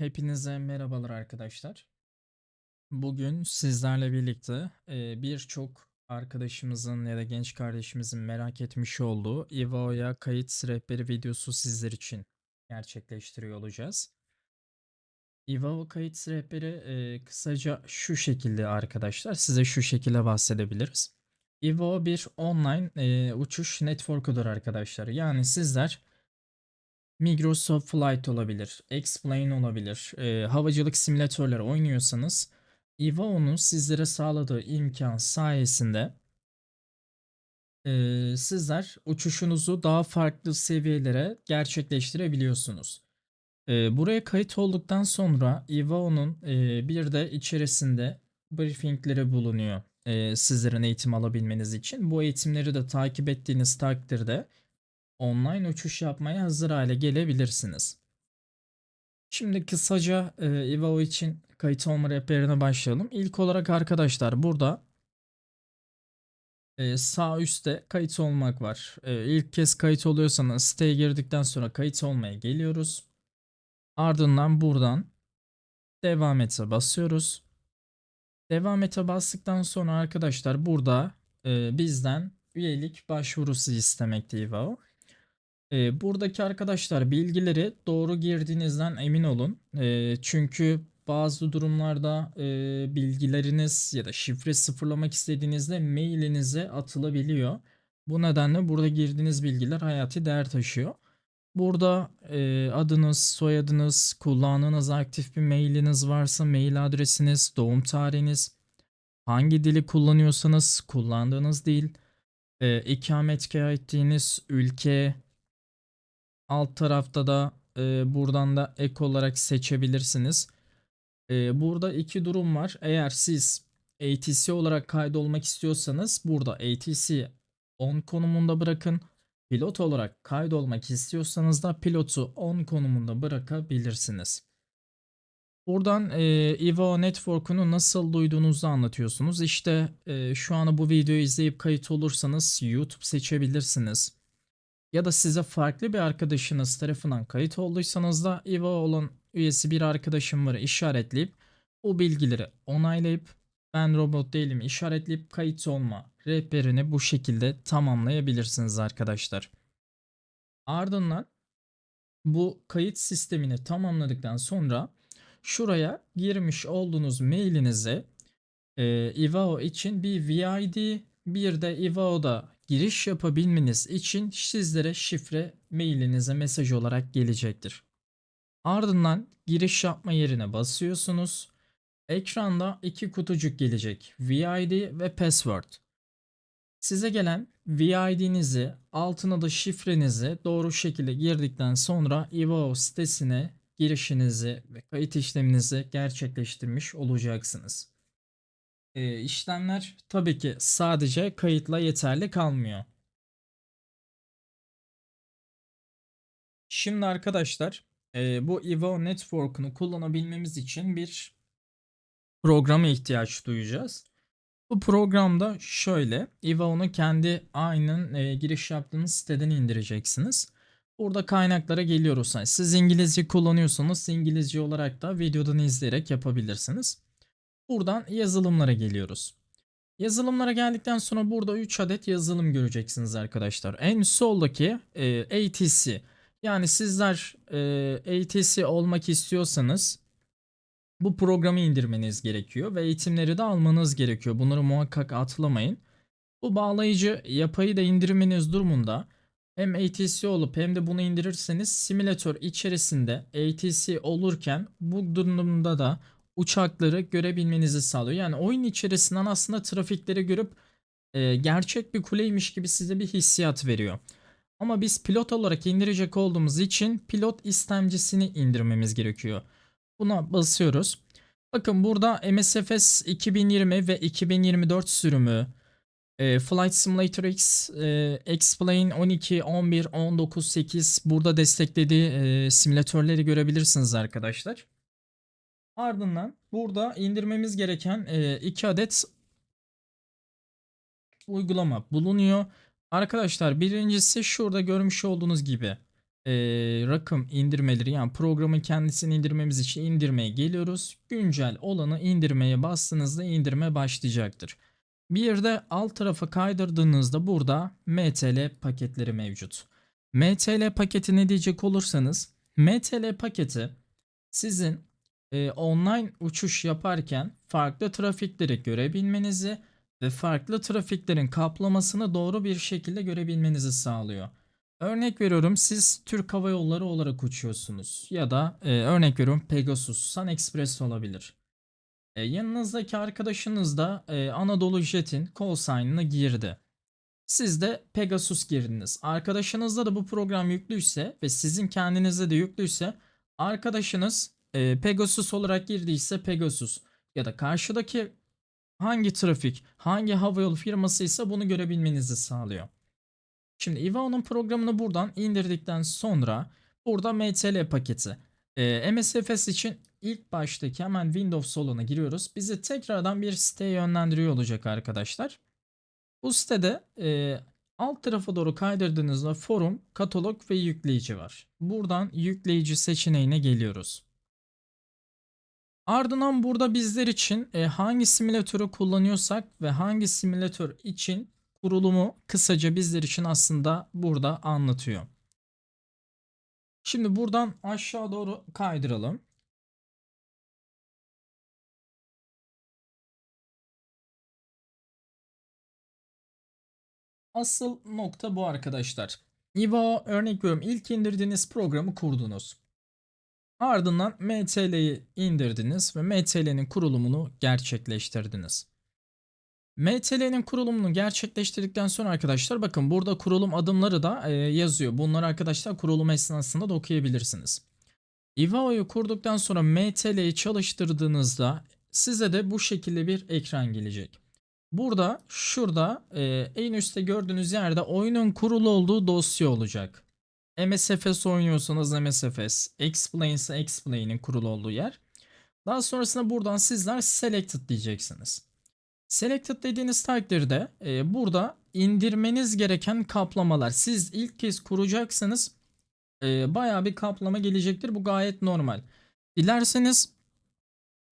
Hepinize merhabalar arkadaşlar. Bugün sizlerle birlikte birçok arkadaşımızın ya da genç kardeşimizin merak etmiş olduğu Ivao'ya kayıt rehberi videosu sizler için gerçekleştiriyor olacağız. Ivao kayıt rehberi kısaca şu şekilde arkadaşlar. Size şu şekilde bahsedebiliriz. Ivao bir online uçuş network'udur arkadaşlar. Yani sizler Microsoft Flight olabilir, X-Plane olabilir, e, havacılık simülatörleri oynuyorsanız Ivao'nun sizlere sağladığı imkan sayesinde e, sizler uçuşunuzu daha farklı seviyelere gerçekleştirebiliyorsunuz. E, buraya kayıt olduktan sonra Ivao'nun e, bir de içerisinde briefingleri bulunuyor e, sizlerin eğitim alabilmeniz için. Bu eğitimleri de takip ettiğiniz takdirde online uçuş yapmaya hazır hale gelebilirsiniz. Şimdi kısaca e, Ivao için kayıt olma rehberine başlayalım. İlk olarak arkadaşlar burada e, sağ üstte kayıt olmak var. E, ilk kez kayıt oluyorsanız siteye girdikten sonra kayıt olmaya geliyoruz. Ardından buradan devam ete basıyoruz. Devam ete bastıktan sonra arkadaşlar burada e, bizden üyelik başvurusu istemekte Ivao. Ee, buradaki arkadaşlar bilgileri doğru girdiğinizden emin olun. Ee, çünkü bazı durumlarda e, bilgileriniz ya da şifre sıfırlamak istediğinizde mailinize atılabiliyor. Bu nedenle burada girdiğiniz bilgiler hayati değer taşıyor. Burada e, adınız, soyadınız, kullandığınız aktif bir mailiniz varsa mail adresiniz, doğum tarihiniz, hangi dili kullanıyorsanız kullandığınız dil, e, ikametgah ettiğiniz ülke, Alt tarafta da e, buradan da ek olarak seçebilirsiniz. E, burada iki durum var. Eğer siz ATC olarak kaydolmak istiyorsanız burada ATC on konumunda bırakın. Pilot olarak kaydolmak istiyorsanız da pilotu on konumunda bırakabilirsiniz. Buradan e, Evo Network'unu nasıl duyduğunuzu anlatıyorsunuz. İşte e, şu an bu videoyu izleyip kayıt olursanız YouTube seçebilirsiniz ya da size farklı bir arkadaşınız tarafından kayıt olduysanız da IVA olan üyesi bir arkadaşım var işaretleyip o bilgileri onaylayıp ben robot değilim işaretleyip kayıt olma rehberini bu şekilde tamamlayabilirsiniz arkadaşlar. Ardından bu kayıt sistemini tamamladıktan sonra şuraya girmiş olduğunuz mailinize e, Ivao için bir VID bir de Ivao'da giriş yapabilmeniz için sizlere şifre mailinize mesaj olarak gelecektir. Ardından giriş yapma yerine basıyorsunuz. Ekranda iki kutucuk gelecek. VID ve password. Size gelen VID'nizi altına da şifrenizi doğru şekilde girdikten sonra Ivao sitesine girişinizi ve kayıt işleminizi gerçekleştirmiş olacaksınız e, işlemler tabii ki sadece kayıtla yeterli kalmıyor. Şimdi arkadaşlar e, bu Evo Network'unu kullanabilmemiz için bir programa ihtiyaç duyacağız. Bu programda şöyle Evo'nun kendi aynen e, giriş yaptığınız siteden indireceksiniz. Burada kaynaklara geliyoruz. Yani siz İngilizce kullanıyorsanız İngilizce olarak da videodan izleyerek yapabilirsiniz. Buradan yazılımlara geliyoruz. Yazılımlara geldikten sonra burada 3 adet yazılım göreceksiniz arkadaşlar. En soldaki e, ATC. Yani sizler e, ATC olmak istiyorsanız bu programı indirmeniz gerekiyor ve eğitimleri de almanız gerekiyor. Bunları muhakkak atlamayın. Bu bağlayıcı yapayı da indirmeniz durumunda hem ATC olup hem de bunu indirirseniz simülatör içerisinde ATC olurken bu durumda da uçakları görebilmenizi sağlıyor. Yani oyun içerisinden aslında trafikleri görüp e, gerçek bir kuleymiş gibi size bir hissiyat veriyor. Ama biz pilot olarak indirecek olduğumuz için pilot istemcisini indirmemiz gerekiyor. Buna basıyoruz. Bakın burada MSFS 2020 ve 2024 sürümü, e, Flight Simulator X, e, X-Plane 12, 11, 19, 8 burada desteklediği e, simülatörleri görebilirsiniz arkadaşlar. Ardından burada indirmemiz gereken e, iki adet uygulama bulunuyor. Arkadaşlar birincisi şurada görmüş olduğunuz gibi e, rakım indirmeleri yani programın kendisini indirmemiz için indirmeye geliyoruz. Güncel olanı indirmeye bastığınızda indirme başlayacaktır. Bir de alt tarafa kaydırdığınızda burada MTL paketleri mevcut. MTL paketi ne diyecek olursanız MTL paketi sizin e, online uçuş yaparken farklı trafikleri görebilmenizi ve farklı trafiklerin kaplamasını doğru bir şekilde görebilmenizi sağlıyor. Örnek veriyorum siz Türk Hava Yolları olarak uçuyorsunuz ya da e, örnek veriyorum Pegasus, Sun Express olabilir. E, yanınızdaki arkadaşınız da e, Anadolu Jet'in call sign'ını girdi. Siz de Pegasus girdiniz. Arkadaşınızda da bu program yüklüyse ve sizin kendinizde de yüklüyse arkadaşınız e, Pegasus olarak girdiyse Pegasus ya da karşıdaki hangi trafik, hangi havayolu firması ise bunu görebilmenizi sağlıyor. Şimdi Ivao'nun programını buradan indirdikten sonra burada MTL paketi. E, MSFS için ilk baştaki hemen Windows soluna giriyoruz. Bizi tekrardan bir siteye yönlendiriyor olacak arkadaşlar. Bu sitede e, alt tarafa doğru kaydırdığınızda forum, katalog ve yükleyici var. Buradan yükleyici seçeneğine geliyoruz. Ardından burada bizler için e, hangi simülatörü kullanıyorsak ve hangi simülatör için kurulumu kısaca bizler için aslında burada anlatıyor. Şimdi buradan aşağı doğru kaydıralım. Asıl nokta bu arkadaşlar. Ivo örnek veriyorum ilk indirdiğiniz programı kurdunuz. Ardından MTL'yi indirdiniz ve MTL'nin kurulumunu gerçekleştirdiniz. MTL'nin kurulumunu gerçekleştirdikten sonra arkadaşlar bakın burada kurulum adımları da e, yazıyor. Bunları arkadaşlar kurulum esnasında da okuyabilirsiniz. Ivao'yu kurduktan sonra MTL'yi çalıştırdığınızda size de bu şekilde bir ekran gelecek. Burada şurada e, en üstte gördüğünüz yerde oyunun kurulu olduğu dosya olacak. MSFS oynuyorsanız MSFS, Explain ise Explain'in kurulu olduğu yer. Daha sonrasında buradan sizler Selected diyeceksiniz. Selected dediğiniz takdirde e, burada indirmeniz gereken kaplamalar. Siz ilk kez kuracaksınız. E, bayağı bir kaplama gelecektir. Bu gayet normal. Dilerseniz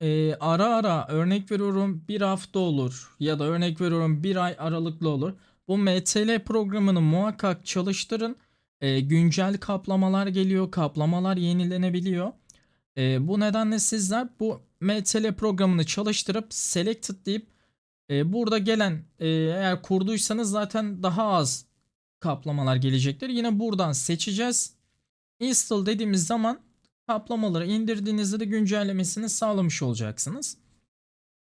e, ara ara örnek veriyorum bir hafta olur ya da örnek veriyorum bir ay aralıklı olur. Bu MTL programını muhakkak çalıştırın. E, güncel kaplamalar geliyor. Kaplamalar yenilenebiliyor. E, bu nedenle sizler bu MTL programını çalıştırıp selected deyip e, burada gelen e, eğer kurduysanız zaten daha az kaplamalar gelecektir. Yine buradan seçeceğiz. Install dediğimiz zaman kaplamaları indirdiğinizde de güncellemesini sağlamış olacaksınız.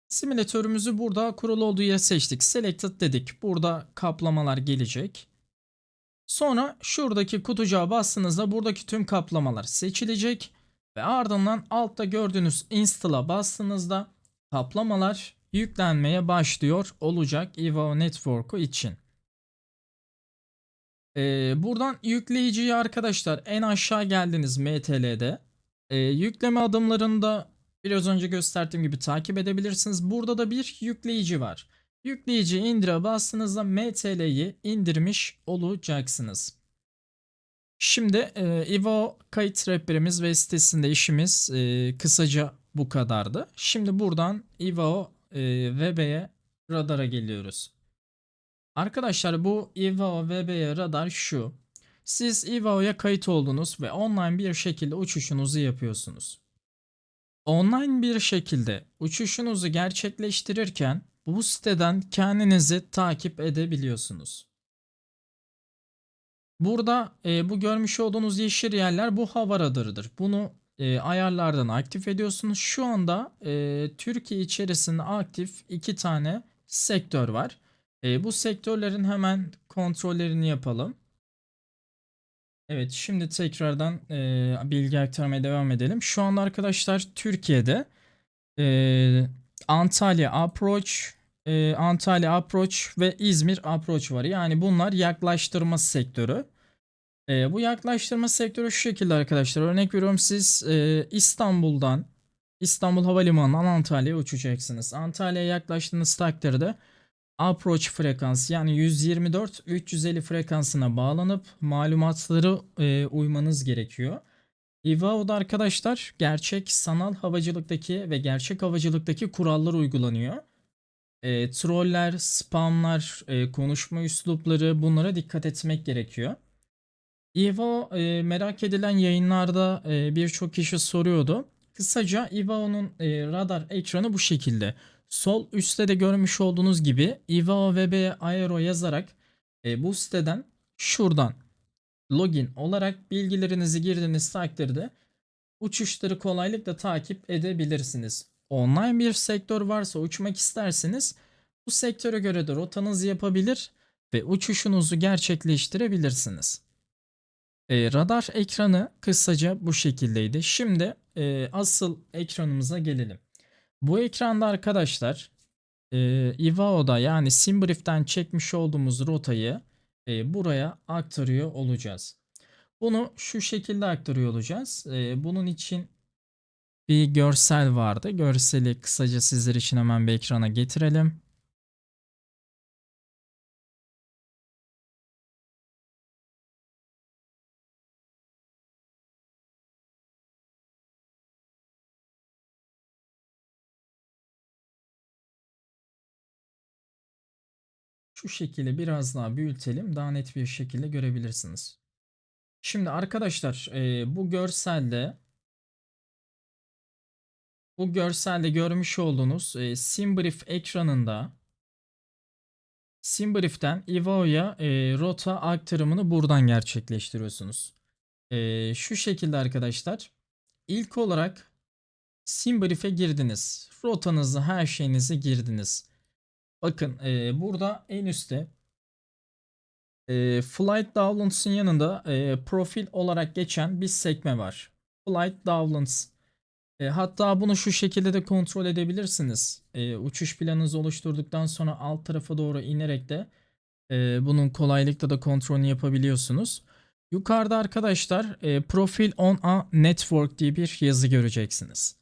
Simülatörümüzü burada kurulu olduğu yere seçtik. Selected dedik. Burada kaplamalar gelecek. Sonra şuradaki kutucuğa bastığınızda buradaki tüm kaplamalar seçilecek. Ve ardından altta gördüğünüz install'a bastığınızda kaplamalar yüklenmeye başlıyor olacak Evo Network'u için. Ee, buradan yükleyiciyi arkadaşlar en aşağı geldiniz MTL'de. Ee, yükleme adımlarında biraz önce gösterdiğim gibi takip edebilirsiniz. Burada da bir yükleyici var. Yükleyici indire bastığınızda MTL'yi indirmiş olacaksınız. Şimdi e, Evo kayıt rehberimiz ve sitesinde işimiz e, kısaca bu kadardı. Şimdi buradan Evo e, VB'ye radara geliyoruz. Arkadaşlar bu Evo VB'ye radar şu. Siz Evo'ya kayıt oldunuz ve online bir şekilde uçuşunuzu yapıyorsunuz. Online bir şekilde uçuşunuzu gerçekleştirirken bu siteden kendinizi takip edebiliyorsunuz. Burada e, bu görmüş olduğunuz yeşil yerler bu hava radarıdır. Bunu e, ayarlardan aktif ediyorsunuz. Şu anda e, Türkiye içerisinde aktif iki tane sektör var. E, bu sektörlerin hemen kontrollerini yapalım. Evet şimdi tekrardan e, bilgi aktarmaya devam edelim. Şu anda arkadaşlar Türkiye'de e, Antalya Approach, e, Antalya Approach ve İzmir Approach var. Yani bunlar yaklaştırma sektörü. E, bu yaklaştırma sektörü şu şekilde arkadaşlar. Örnek veriyorum siz e, İstanbul'dan İstanbul Havalimanı'ndan Antalya'ya uçacaksınız. Antalya'ya yaklaştığınız takdirde approach frekansı yani 124-350 frekansına bağlanıp malumatları e, uymanız gerekiyor. IVAO'da arkadaşlar gerçek sanal havacılıktaki ve gerçek havacılıktaki kurallar uygulanıyor. E, troller, spamlar, e, konuşma üslupları bunlara dikkat etmek gerekiyor. IVAO e, merak edilen yayınlarda e, birçok kişi soruyordu. Kısaca IVAO'nun e, radar ekranı bu şekilde. Sol üstte de görmüş olduğunuz gibi IVAO VB Aero yazarak e, bu siteden şuradan login olarak bilgilerinizi girdiğiniz takdirde uçuşları kolaylıkla takip edebilirsiniz. Online bir sektör varsa uçmak isterseniz bu sektöre göre de rotanızı yapabilir ve uçuşunuzu gerçekleştirebilirsiniz. E, radar ekranı kısaca bu şekildeydi. Şimdi e, asıl ekranımıza gelelim. Bu ekranda arkadaşlar e, Ivao'da yani Simbrief'ten çekmiş olduğumuz rotayı e, buraya aktarıyor olacağız. Bunu şu şekilde aktarıyor olacağız. E, bunun için bir görsel vardı. Görseli kısaca sizler için hemen bir ekrana getirelim. Şu şekilde biraz daha büyütelim. Daha net bir şekilde görebilirsiniz. Şimdi arkadaşlar e, bu görselde bu görselde görmüş olduğunuz e, Simbrief ekranında Simbrief'ten Ivao'ya e, rota aktarımını buradan gerçekleştiriyorsunuz. E, şu şekilde arkadaşlar. İlk olarak Simbrief'e girdiniz. Rotanızı, her şeyinizi girdiniz. Bakın e, burada en üstte e, Flight Downloads'ın yanında e, profil olarak geçen bir sekme var. Flight Downloads. E, hatta bunu şu şekilde de kontrol edebilirsiniz. E, uçuş planınızı oluşturduktan sonra alt tarafa doğru inerek de e, bunun kolaylıkla da kontrolünü yapabiliyorsunuz. Yukarıda arkadaşlar e, Profil on a Network diye bir yazı göreceksiniz.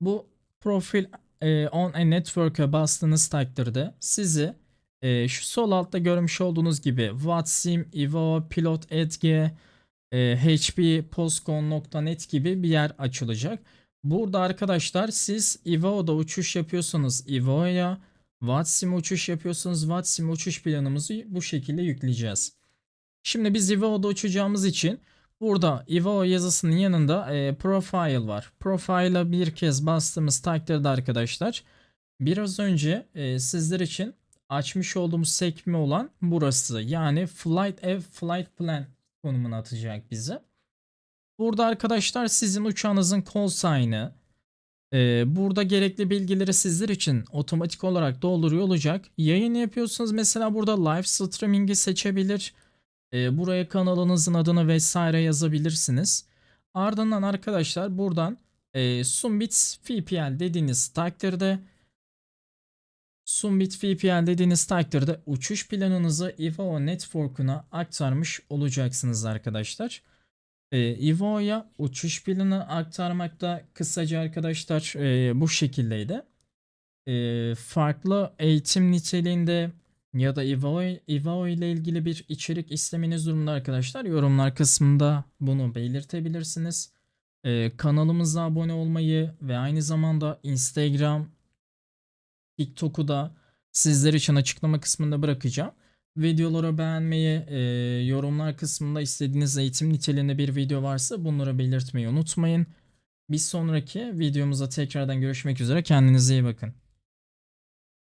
Bu profil e, on a network'e bastığınız takdirde sizi e, şu sol altta görmüş olduğunuz gibi Watsim, Evo, Pilot, Edge, e, HP, Postcon.net gibi bir yer açılacak. Burada arkadaşlar siz Evo'da uçuş yapıyorsanız Evo'ya, Watsim uçuş yapıyorsanız Watsim uçuş planımızı bu şekilde yükleyeceğiz. Şimdi biz Evo'da uçacağımız için Burada Evo yazısının yanında e, profile var. Profile'a bir kez bastığımız takdirde arkadaşlar biraz önce e, sizler için açmış olduğumuz sekme olan burası. Yani Flight Ev Flight Plan konumuna atacak bizi. Burada arkadaşlar sizin uçağınızın call sign'ı, e, burada gerekli bilgileri sizler için otomatik olarak dolduruyor olacak. Yayın yapıyorsunuz mesela burada live streaming'i seçebilir. E, buraya kanalınızın adını vesaire yazabilirsiniz. Ardından arkadaşlar buradan e, Sumbit VPN dediğiniz takdirde Sumbit VPN dediğiniz takdirde uçuş planınızı Evo Network'una aktarmış olacaksınız arkadaşlar. E, Evo'ya uçuş planı aktarmakta kısaca arkadaşlar e, bu şekildeydi. E, farklı eğitim niteliğinde ya da Ivao, Ivao ile ilgili bir içerik istemeniz durumunda arkadaşlar yorumlar kısmında bunu belirtebilirsiniz. Ee, kanalımıza abone olmayı ve aynı zamanda Instagram, TikTok'u da sizler için açıklama kısmında bırakacağım. Videoları beğenmeyi, e, yorumlar kısmında istediğiniz eğitim niteliğinde bir video varsa bunları belirtmeyi unutmayın. Bir sonraki videomuzda tekrardan görüşmek üzere. Kendinize iyi bakın.